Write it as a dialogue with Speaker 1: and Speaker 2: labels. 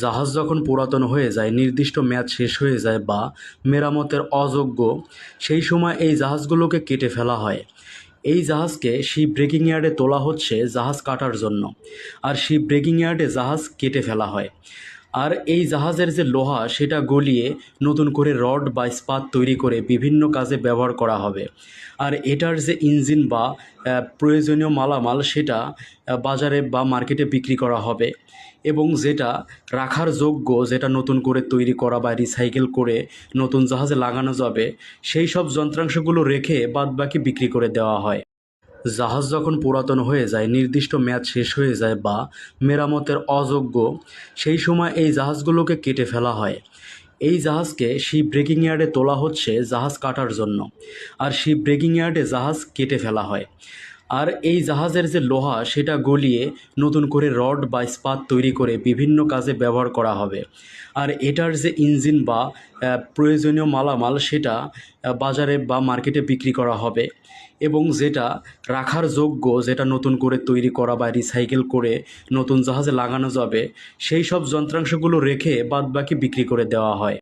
Speaker 1: জাহাজ যখন পুরাতন হয়ে যায়, নির্দিষ্ট মেয়াদ শেষ হয়ে যায় বা মেরামতের অযোগ্য, সেই সময় এই জাহাজগুলোকে কেটে ফেলা হয়। এই জাহাজকে শিপ ব্রেকিং ইয়ার্ডে তোলা হচ্ছে জাহাজ কাটার জন্য। আর শিপ ব্রেকিং ইয়ার্ডে জাহাজ কেটে ফেলা হয়। আর এই জাহাজের যে লোহা, সেটা গলিয়ে নতুন করে রড বা ইস্পাত তৈরি করে বিভিন্ন কাজে ব্যবহার করা হবে। আর এটার যে ইঞ্জিন বা প্রয়োজনীয় মালামাল, সেটা বাজারে বা মার্কেটে বিক্রি করা হবে। এবং যেটা রাখার যোগ্য, যেটা নতুন করে তৈরি করা বা রিসাইকেল করে নতুন জাহাজে লাগানো যাবে, সেই সব যন্ত্রাংশগুলো রেখে বাদবাকি বিক্রি করে দেওয়া হয়। জাহাজ যখন পুরাতন হয়ে যায়, নির্দিষ্ট মেয়াদ শেষ হয়ে যায় বা মেরামতের অযোগ্য, সেই সময় এই জাহাজগুলোকে কেটে ফেলা হয়। এই জাহাজকে সেই ব্রেকিং ইয়ার্ডে তোলা হচ্ছে জাহাজ কাটার জন্য। আর সেই ব্রেকিং ইয়ার্ডে জাহাজ কেটে ফেলা হয়। আর এই জাহাজের যে লোহা, সেটা গলিয়ে নতুন করে রড বা ইস্পাত তৈরি করে বিভিন্ন কাজে ব্যবহার করা হবে। আর এটার যে ইঞ্জিন বা প্রয়োজনীয় মালামাল, সেটা বাজারে বা মার্কেটে বিক্রি করা হবে। এবং যেটা রাখার যোগ্য, যেটা নতুন করে তৈরি করা বা রিসাইকেল করে নতুন জাহাজে লাগানো যাবে, সেই সব যন্ত্রাংশগুলো রেখে বাদবাকি বিক্রি করে দেওয়া হয়।